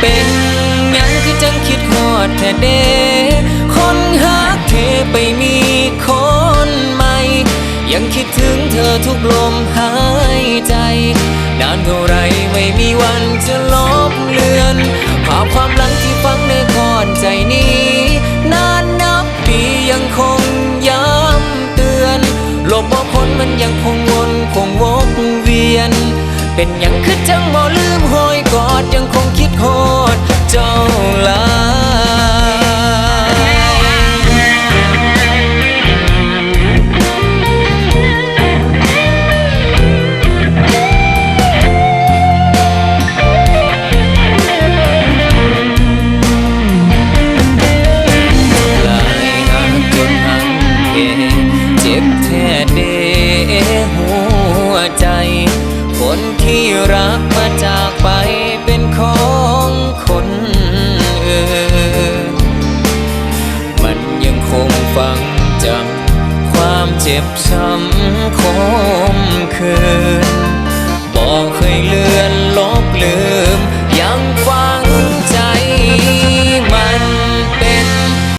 เป็นยังคือจังคิดฮอดแท้เด้คนหักเธอไปมีคนใหม่ ยังคิดถึงเธอทุกลมหายใจ นานเท่าไรไม่มีวันจะลบเลือน ภาพความหลังที่ฝังในคอนใจนี้ นานนับปียังคงย้ำเตือนลกบ่พ้นมันยังคงวนคงวกเวียน เป็นยังคือจังบ่ลืมหอย ที่รักมาจากไปเป็นของคนอื่น มันยังคงฝังจำความเจ็บช้ำคมคืนบอก